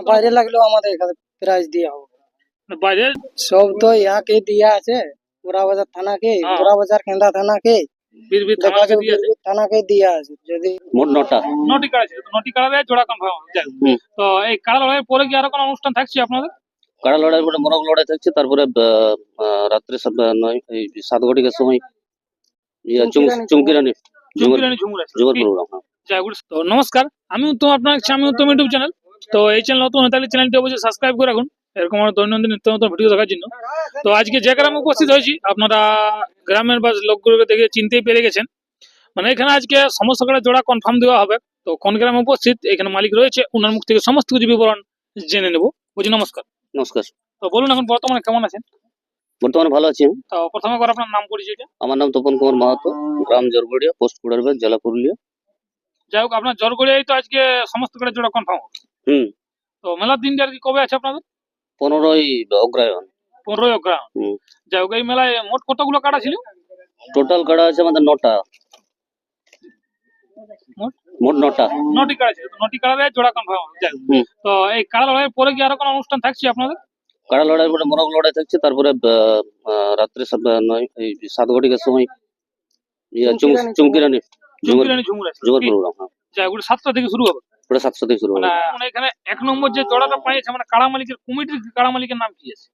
বাইরে লাগলেও আমাদের এখানে প্রাইজ দেওয়া হবে। বাইরে? সব তো ইয়াকে দিয়া আছে পুরা বাজার থানাকে হ্যাঁ। পুরা বাজার কেন্দ্রা থানাকে থানাকে দিয়া আছে। যদি মোট নটা। নটি কাড়া ছিল নটি কাড়ারে জোড়া কনফার্ম তো এই কাড়া লড়াইয়ের পরে কি আরও কোনো অনুষ্ঠান থাকছে আপনাদের? কাড়া লড়াই পরে মোরগ লড়াই থাকছে তারপরে রাত্রে সাত- নয় সাত ঘটিকার সময় ইয়া চুম- চুমকি চুমকি রানী ঝুমুর ঝুমুর আছে। প্রোগ্রাম তো নমস্কার আমি উত্তম আপনার আমি উত্তম ইউটিউব চ্যানেল। তো এই চ্যানেল নতুন হয়ে থাকলে চ্যানেলটি অবশ্যই সাবস্ক্রাইব করে রাখুন। এরকম আমার দৈনন্দিন নিত্য নতুন ভিডিও দেখার জন্য। তো আজকে যে গ্রামে উপস্থিত হয়েছি আপনারা গ্রামের বা লোকগুলোকে দেখে চিনতেই পেরে গেছেন। মানে এখানে আজকে সমস্ত কাড়া জোড়া কনফার্ম দেওয়া হবে। তো কোন গ্রামে উপস্থিত এখানে মালিক রয়েছে ওনার মুখ থেকে সমস্ত কিছু বিবরণ জেনে নেব। বুঝি নমস্কার। নমস্কার। তো বলুন এখন বর্তমানে কেমন আছেন? বর্তমানে ভালো আছি। তো প্রথমে করে আপনার নাম পরিচয়টা। আমার নাম তপন কুমার মাহাতো গ্রাম জরগড়িয়া পোস্ট কুড়ারবেদ জেলা পুরুলিয়া। যাই হোক আপনার জরগড়িয়ায় তো আজকে সমস্ত কাড়া জোড়া কনফার্ম হুম। তো মেলার দিনটা আর কি কবে আছে আপনাদের? পনেরোই অগ্রায়ণ। পনেরোই অগ্রাম হুম। যাই হোক এই মেলায় মোট কতগুলো কাটা ছিল? টোটাল কাড়া আছে আমাদের নটা। মোট? মোট নটা। নটি কাড়া ছিল। তো নটি কাড়ারে জোড়া কনফার্ম। তো এই কাড়া লড়াইয়ের পরে কি আরও কোনো অনুষ্ঠান থাকছে আপনাদের? কাড়া লড়াই পরে মোরগ লড়াই থাকছে। তারপরে রাত্রে সাত- নয় এই সাত ঘটিকার সময় চুমকি রানী ঝুমুর? প্রোগ্রাম হ্যাঁ। সাতটা থেকে শুরু হবে। ওটা সাতশো থেকে শুরু হবে। মানে মানে এখানে এক নম্বর যে জোড়াটা পাইছে মানে কাড়া মালিকের কমিটির কাড়া মালিকের নাম কি আছে?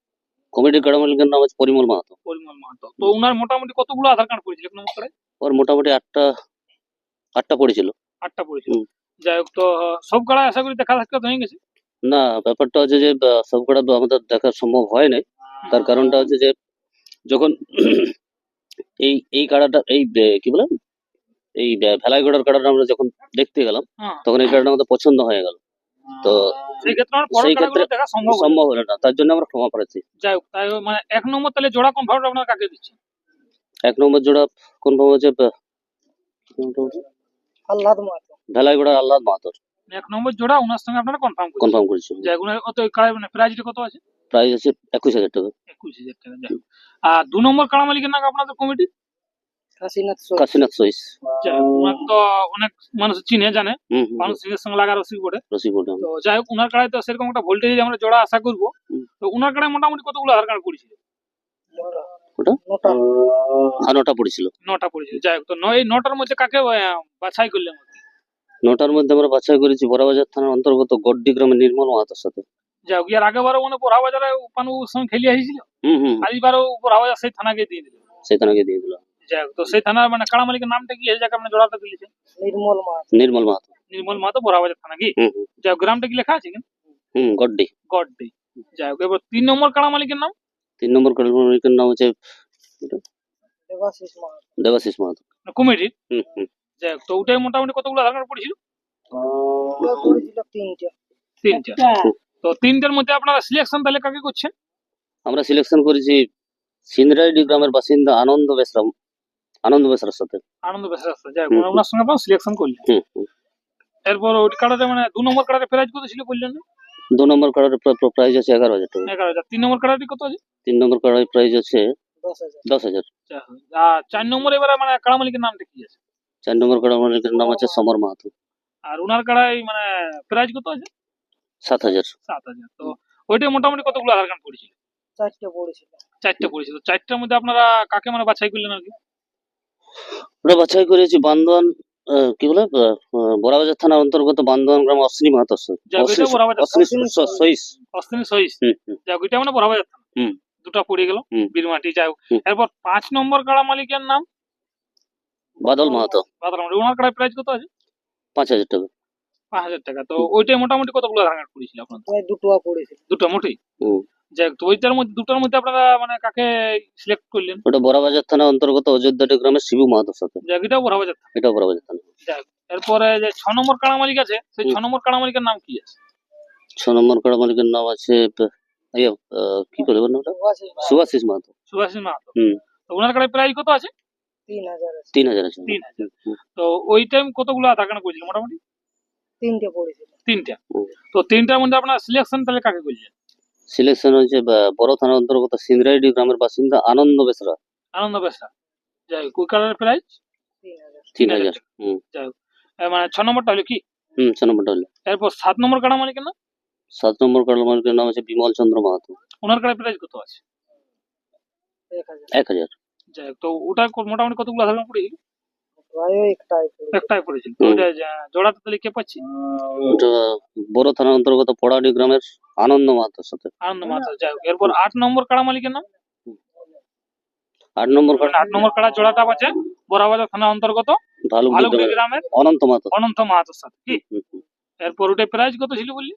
কমিটির কাড়া মালিকের নাম আছে পরিমল মাহাতো। পরিমল মাহাতো। তো উনার মোটামুটি কতগুলো আধার কার্ড পড়েছিল এক নম্বর ওর মোটামুটি আটটা আটটা পড়েছিল। আটটা পড়েছিল। যাই হোক তো সব কাড়া আশা করি দেখা সাক্ষাৎ হয়ে গেছে? না ব্যাপারটা হচ্ছে যে সব তো আমাদের দেখা সম্ভব হয় নাই। তার কারণটা হচ্ছে যে যখন এই এই কাড়াটা এই কি বলে? এই বে- ভেলাইগড়ার কাড়াটা আমরা যখন দেখতে গেলাম হ্যাঁ। তখন এই কাড়াটা আমাদের পছন্দ হয়ে গেল। তো সেই ক্ষেত্রে সম্ভব হলো না। তার জন্য আমরা ক্ষমা প্রার্থী যাই হোক তাই মানে এক নম্বর তাহলে জোড়া কনফার্ম আপনারা কাকে দিচ্ছে এক নম্বর জোড়া কনফার্ম হচ্ছে? আল্লাহ মাহাতো। ভেলাইগড়া আল্লাহ মাহাতর এক নম্বর জোড়া ওনার সঙ্গে আপনারা কনফার্ম করছেন। কনফার্ম করেছি। যাই হোক, কাড়া মানে প্রাইজটা কত আছে? প্রাইস আছে একুশ হাজার টাকা। একুশ হাজার টাকা যাই আর দু নম্বর কাড়া মালিকের নাম আপনাদের কমিটি কাশীনাথ সইস যাই তো অনেক মানুষ চিনে জানে। মানুষ সিংহের সঙ্গে লাগা রসিক বটে। রসিকপুর তো যাই হোক উনার কাড়ায় তো সেরকম একটা ভোল্টেজ আমরা জোড়া আশা করব। তো উনার কাড়ায় মোটামুটি কতগুলো আধার কার্ড পড়েছিল ওটা নটা। আর নটা পড়েছিল। নটা পড়েছিল যাই হোক তো নয় এই নটার মধ্যে কাকে বাছাই করলেন নটার মধ্যে আমরা বাছাই করেছি বড়াবাজার থানার অন্তর্গত গড্ডি গ্রামের নির্মল মাহাতোর সাথে। মানে বাজারে পানুর সঙ্গে খেলিয়ে এসেছিল? হুম হুম। আজবারও পোড়া বাজার সেই থানাকে দিয়ে দিল। সেই থানাকে দিয়ে দিল। যাই হোক তো সেই থানার মানে কাড়া মালিকের নামটা কি? এই জায়গায় আপনি জোড়াটা দিয়েছেন নির্মল মাহাতো। নির্মল মাহাতো। নির্মল মাহাতো পোড়া বাজার থানা কি? যাই হোক গ্রামটা কি লেখা আছে কিন্তু হুম গড্ডি। গড ডে যাই হোক এবার তিন নম্বর কাড়া মালিকের নাম? তিন নম্বর কালমালিকের নাম হচ্ছে দেবাশিস মাহাতো। দেবাশিস মাহাতো। কমিটির হুম হুম। যাই হোক তো ওটাই মোটামুটি কতগুলো আধার কার্ড পড়েছিল? পড়েছিল তিনটা। তিনটা। তো তিনটার মধ্যে আপনারা সিলেকশন তাহলে কাকে করছেন? আমরা সিলেকশন করেছি সিন্দ্রাইডি গ্রামের বাসিন্দা আনন্দ বেসরাম আনন্দ বেসরার সাথে আনন্দ বেশ রাস্তা যাই ওনার সঙ্গে আপনারা সিলেকশন করলেন। এরপর ওই কার্ডে মানে দু নম্বর কার্ডে প্রাইজ কত ছিল বললেন দু নম্বর কার্ডের প্রাইস আছে এগারো হাজার টাকা। এগারো হাজার। তিন নম্বর কার্ডে কত আছে? তিন নম্বর কার্ডের প্রাইস আছে দশ হাজার। দশ হাজার। আর চার নম্বর এবারে মানে কাড়া মালিকের নামটা কি আছে? চার নম্বর কার্ডের মালিকের নাম আছে সমর মাহাতো। আর ওনার কাড়ায় মানে প্রাইজ কত আছে? সাত হাজার। সাত হাজার। তো ওইটা মোটামুটি কতগুলো আধার কার্ড পড়েছিল? চারটে পড়েছিল। চারটে পড়েছিল। চারটার মধ্যে আপনারা কাকে মানে বাছাই করলেন আর কি? ওটা বাছাই করেছি বান্দোয়ান আহ, কি বলে? বড়াবাজার থানার অন্তর্গত বান্দোয়ান গ্রাম অশ্বিনী বড়াবাজার যাই হোক, মানে বড় থানা। হুম। দুটা পড়ে গেল বীরমাটি। যাই হোক। এরপর পাঁচ নম্বর কাড়া মালিকের নাম? বাদল মাহাতো। বাদরাম ওনার কাড়ায় প্রাইজ কত আছে? পাঁচ হাজার টাকা। পাঁচ হাজার টাকা। তো ওইটাই মোটামুটি কতগুলো কার্ড পড়েছিল আপনার দুটো পড়েছিল। দুটো মোটেই? হুম। যাই তো ওইটার মধ্যে দুটোর মধ্যে আপনারা মানে কাকে সিলেক্ট করলেন? ওটা বড়াবাজার থানার অন্তর্গত অযোধ্যাটি গ্রামের শিবু মাহাতোর সাথে। যাই এটাও বড় বাজার থানা। এটা বড়াবাজার থানা। যাই এরপরে যে ছ নম্বর কাড়া মালিক আছে সেই ছ নম্বর কাড়া মালিকের নাম কি আছে? ছ নম্বর কাড়া মালিকের নাম আছে আহ, ইয়ে, কি ওটা মাহাতো। সুভাষিস মাহাতো। হুম। তো ওনার কাড়ায় প্রাইজ কত আছে? তিন হাজার আছে। তিন হাজার আছে। তিন হাজার। তো ওই টাইম কতগুলো করেছিল মোটামুটি? তিনটে পড়েছিল তিনটা। তো তিনটার মধ্যে আপনার সিলেকশন তাহলে কাকে করলেন? সিলেকশন হয়েছে বড় থানার অন্তর্গত সিন্দ্রাইডি গ্রামের বাসিন্দা আনন্দ বেসরা। আনন্দ বেসরা। যাই হোক ওই কালারের প্রাইস তিন হাজার হুম। যাই হোক মানে ছ নম্বরটা হলো কি? হুম ছ নম্বরটা হলো। এরপর সাত নম্বর কাড়া মালিকের না সাত নম্বর কাড়া মালিকের নাম আছে বিমল চন্দ্র মাহাতো। ওনার কাড়া প্রাইস কত আছে? এক হাজার। যাই হোক, তো ওটা মোটামুটি কতগুলো ধারণা পড়েছিল প্রায় একটাই পড়েছিল। তাহলে কে পাচ্ছি? ওটা বড় থানার অন্তর্গত পড়াডি গ্রামের আনন্দ মাহাতোর সাথে। আনন্দ যাই হোক। এরপর আট নম্বর কাড়া মালিকের নাম? আট নম্বর আট নম্বর কাড়া জোড়াটা আছে বড়াবাজার থানা অন্তর্গত ভালুকড়ি গ্রামের অনন্ত মাহাতো অনন্ত মাহাতোর সাথে কি। এরপর ওটা প্রাইস কত ছিল বললি?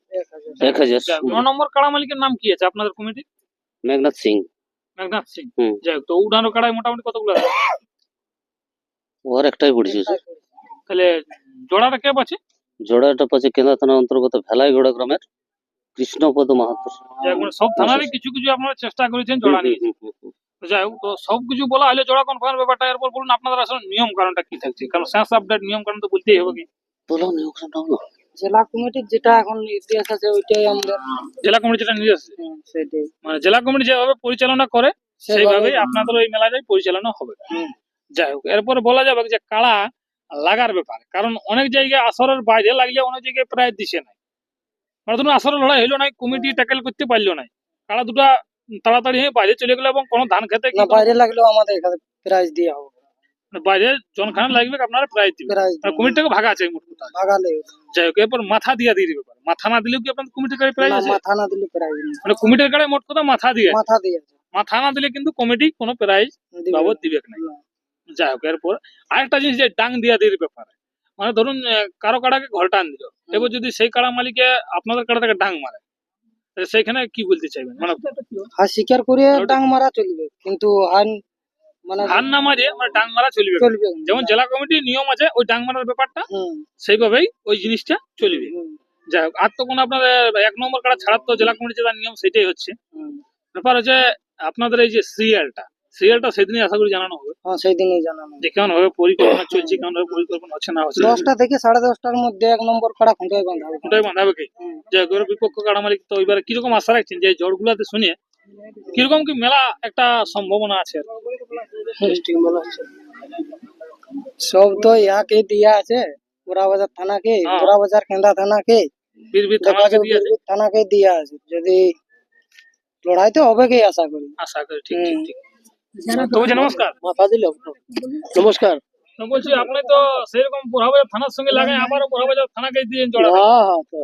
এক হাজার। ন নম্বর কাড়া মালিকের নাম কি আছে আপনাদের কমিটি মেঘনাথ সিং। মেঘনাথ সিং। হুম। যাই হোক তো উড়ানো কাড়ায় মোটামুটি কতগুলো আছে? ওর একটাই পড়েছে করে। তাহলে জোড়াটা কে পাচ্ছে? জোড়াটা পাচ্ছে কেন্দ্রা থানার অন্তর্গত ভেলাইগড়া গ্রামের কৃষ্ণপদ মাহাতো যাই মানে সব থানারই কিছু কিছু আপনারা চেষ্টা করেছেন জোড়া নিয়ে। যাই হোক তো সব কিছু বলা হলে জোড়া কনফার্ম ব্যাপারটা এরপর বলুন আপনাদের আসলে নিয়ম কারণটা কি থাকছে? কারণ শেষ আপডেট নিয়ম কারণ তো বলতেই হবে কি? বলো জেলা কমিটির যেটা এখন ইতিহাস আছে ওইটাই আমাদের জেলা কমিটি যেটা সেটাই। মানে জেলা কমিটি যেভাবে পরিচালনা করে সেইভাবেই আপনাদের ওই মেলাটাই পরিচালনা হবে। যাই হোক এরপরে বলা যাবে যে কাড়া লাগার ব্যাপারে কারণ অনেক জায়গায় আসরের বাইরে লাগলে অনেক জায়গায় প্রায় দিছে নাই। মানে ধরুন আসরের লড়াই হইল নাই কমিটি ট্যাকেল করতে পারল নাই কাড়া দুটা তাড়াতাড়ি হয়ে বাইরে চলে গেলো এবং কোনো ধান খেতে বাইরে লাগলেও আমাদের এখানে প্রাইজ দেওয়া হবে। বাইরে জনখানে লাগবে আপনারা প্রাইজ কমিটিটাকে ভাগা আছে মোট কথা ভাগালে যাই হোক এরপর মাথা দিয়া দিয়ে দিবে মাথা না দিলেও কি আপনাদের কমিটির গাড়ি প্রাইজ আছে? মাথা না দিলে প্রাইজ মানে কমিটির গাড়ি মোট কথা মাথা দিয়ে মাথা দিয়ে মাথা না দিলে কিন্তু কমিটি কোনো প্রাইজ। বাবদ দিবে না। না। যাই হোক এরপর আরেকটা জিনিস যে ডাং দিয়া দিয়ে ব্যাপারে। মানে ধরুন আহ, কারও কাড়াকে ঘর টান দিল এবার যদি সেই কাড়া মালিকে আপনাদের কাড়াটাকে ডাং মারে সেখানে কি বলতে চাইবেন? মানে হার স্বীকার করে ডাং মারা চলবে কিন্তু হান মানে হার না মারে মানে ডাং মারা চলবে চলবে যেমন জেলা কমিটির নিয়ম আছে ওই ডাং মারার ব্যাপারটা সেইভাবেই ওই জিনিসটা চলবে। যাই হোক আর তো কোনো আপনাদের এক নম্বর কাড়া ছাড়ার তো জেলা কমিটির যেটা নিয়ম সেটাই হচ্ছে। ব্যাপার হচ্ছে আপনাদের এই যে সিরিয়ালটা সিরিয়ালটা সেদিনই আশা করি জানানো হবে। হ্যাঁ সেই দিনই জানানো যে কেমন ভাবে পরিকল্পনা চলছে কেমন ভাবে পরিকল্পনা হচ্ছে না হচ্ছে। দশটা থেকে সাড়ে দশটার মধ্যে এক নম্বর কাড়া খুঁটায় বাঁধা হবে। ওটাই বাঁধাবে কি? হুম। যে ওর বিপক্ষ কাড়া মালিক তো এবারে কীরকম আশা রাখছেন? যে ঝড়গুলাতে শুনে কীরকম কি মেলা একটা সম্ভাবনা আছে কি? সব তো ইয়াকে দিয়া আছে পুরাবাজার থানাকে হ্যাঁ। পুরাবাজার কেন্দ্রা থানাকে বীর বীর দেখা থানাকে যাবে আছে। থানাকে দিয়া আছে। যদি লড়াই তো হবে কি আশা করি। আশা করি ঠিক ঠিক ঠিক। তো নমস্কার। তো বলছি আপনি তো সেরকম বোরহাবাজার থানার সঙ্গে লাগাই আবারও বোরহাবাজার থানাকে দিয়ে জড়া হ্যাঁ হ্যাঁ তো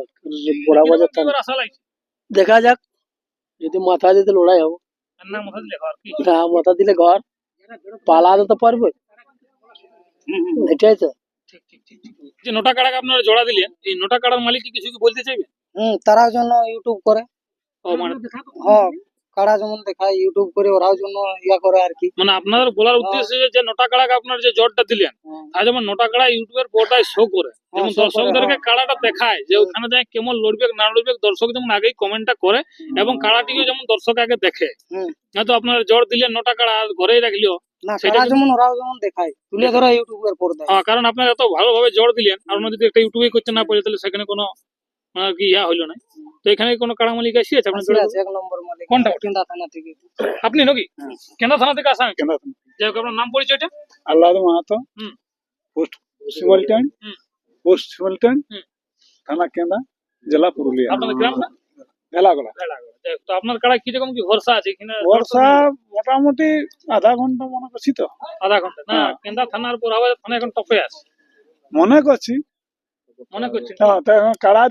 পুরাবাজার থানা। আশা লাগছে? দেখা যাক যদি মাথা দিতে লড়াই হবে। না মাথা দিলে আর কি? না মাথা দিলে ঘর। পালাতে তো পারবে? এটাই তো। ঠিক ঠিক ঠিক ঠিক। যে নোটা কাড়াকে আপনারা জোড়া দিলেন এই নোটা কাড়ার মালিক কি কিছু কি বলতে চাইবেন হম তারাও জন্য ইউটিউব করে। ও মানে হ্যাঁ। কারা যেমন দেখায় ইউটিউব করে ওরাও জন্য ইয়া করে আর কি। মানে আপনাদের বলার উদ্দেশ্য যে- নোটা কাড়াকে আপনার যে জটটা দিলেন হ্যাঁ। আর যেমন নোটা কাড়া ইউটিউবের পর্দায় শো করে যেমন show দর্শকদেরকে হ্যাঁ। কাড়াটা দেখায় যে ওখানে যায় কেমন লড়বে না লড়বে দর্শক যেমন আগেই কমেন্টটা করে এবং কাড়াটিকে যেমন দর্শক আগে দেখে। হুম। হয়তো আপনার জ্বর দিলেন নোটা কাড়া ঘরেই রাখলিও সেটা যেমন ওরাও যেমন দেখায় তুলে ধরে ইউটিউবের পর্দায়। হ্যাঁ, কারণ আপনার এত ভালোভাবে জ্বর দিলেন আর যদি একটা ইউটিউবে করতে না পারে তাহলে সেখানে কোনো মানে কি ইয়া হইল না? তো এখানে কোনো কাড়া মালিক আপনার আসি আছে এক নম্বর মালিক। কোনটা? কিন্দা থানা থেকে। আপনি নাকি? হ্যাঁ। কেন্দ্র থানা থেকে আসা? কেন যাই হোক আপনার নাম পরিচয়টা? আল্লাহ মাহাতো। হুম। পোস্ট শিমলটন হুম। পোস্ট শিমলটন হুম। থানা কেন্দা? জেলা পুরুলিয়া। আপনাদের গ্রামটা ভেলাগোলা। তো আপনার কাড়া কীরকম কি ভরসা আছে? এখানে বর্ষা মোটামুটি আধা ঘণ্টা মনে করছি তো। আধা ঘণ্টা না হ্যাঁ। কেন্দ্রা থানার পর আবার থানা এখন টপে আছে। মনে করছি মনে করছেন? হ্যাঁ তো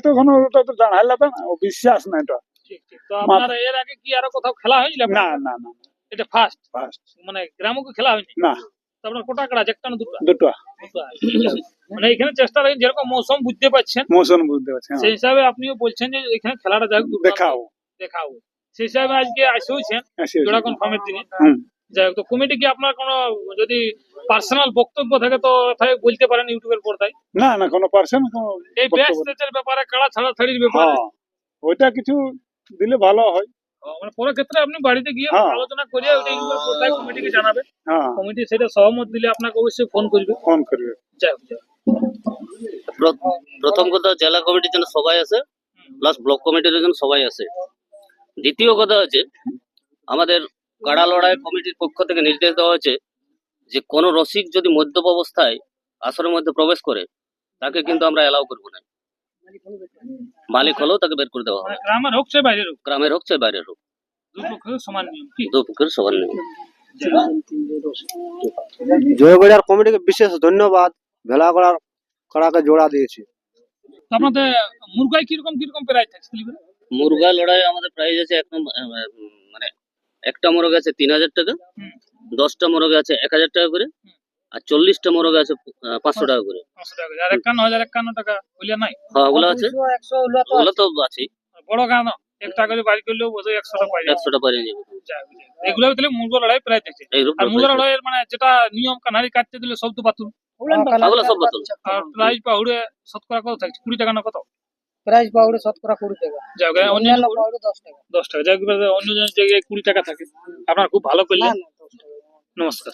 তো এখন ওটা তো জানাইলে না ও বিশ্বাস না এটা। ঠিক ঠিক। তো আপনার এর আগে কি আরও কোথাও খেলা হয়েছিল না না না এটা ফার্স্ট ফার্স্ট মানে গ্রামও খেলা হয়নি? না। আপনার কোটা কাড়া একটা না দুটো? দুটো। মানে এখানে চেষ্টা রাখেন যেরকম মৌসুম বুঝতে পারছেন মৌসুম বুঝতে পারছি হ্যাঁ। সেই হিসাবে আপনিও বলছেন যে এখানে খেলাটা দুর্দান্ত। দেখাও। দেখাও। সেই হিসাবে আজকে আসেওছেন আসি, আসি। জোড়া কনফার্মের দিনে। যাই হোক তো কমিটি কি আপনার কোনো যদি পার্সোনাল বক্তব্য থাকে তো তাই বলতে পারেন ইউটিউবের পর্দায়? না না কোনো পার্সেন্ট এই ব্যাস টেচের ব্যাপারে কাড়া ছাড়া ছাড়ির ব্যাপারে? হ্যাঁ ওইটা কিছু দিলে ভালো হয়। মানে পরের ক্ষেত্রে আপনি বাড়িতে গিয়ে হ্যাঁ। আলোচনা করে ওইটা ইউটিউবের পর্দায় কমিটিকে জানাবে। হ্যাঁ। কমিটি সেটা সহমত দিলে আপনাকে অবশ্যই ফোন করবে। ফোন করবে। যাই হোক, প্রথম কথা জেলা কমিটির জন্য সবাই আছে প্লাস ব্লক কমিটির জন্য সবাই আছে। দ্বিতীয় কথা হচ্ছে আমাদের কাড়া লড়াই কমিটির পক্ষ থেকে নির্দেশ দেওয়া হয়েছে যে কোনো রসিক যদি মদ্যপ অবস্থায় আসরের মধ্যে প্রবেশ করে তাকে কিন্তু আমরা এলাও করব না। মালিক হলেও তাকে বের করে দেওয়া হবে। গ্রামের হোক চাই বাইরের হোক। গ্রামের হোক চাই বাইরের হোক। জয়গড়িয়ার কমিটিকে বিশেষ ধন্যবাদ। ভেলাগড়ার কড়াকে জোড়া দিয়েছে। তো আপনাদের মুরগাই কীরকম কীরকম প্রাইস থাকছে? মুরগা লড়াই আমাদের প্রাইস আছে এক নম্বর মানে একটা মোরগ আছে তিন হাজার টাকা দশটা মোরগ আছে এক হাজার টাকা করে আর চল্লিশটা মোরগ আছে পাঁচশো টাকা করে। আর একান্ন হাজার একান্ন টাকা হইলে নাই? হ্যাঁ ওগুলো আছে। ওগুলো তো আছেই বড় গান এক টাকা করে বাড়ি করলেও পাই একশোটা পারিয়ে যাবে। এগুলো তাহলে মুরগা লড়াই প্রায় দেখছে। এইরকম আর মুরগা লড়াইয়ের মানে যেটা নিয়ম কানারি কাটতে দিলে সব তো বাতুল ওগুলো সব বোতল আর প্রাইস পাহুড়ে শতকরা কত? থাকছে কুড়ি টাকা না কত? প্রাইস পাউডে শতকরা কুড়ি টাকা। অন্য অন্যান্য পাউডে দশ টাকা। দশ টাকা। যাই হোক, অন্য জায়গায় কুড়ি টাকা থাকে। আপনার খুব ভালো করলেন। নমস্কার।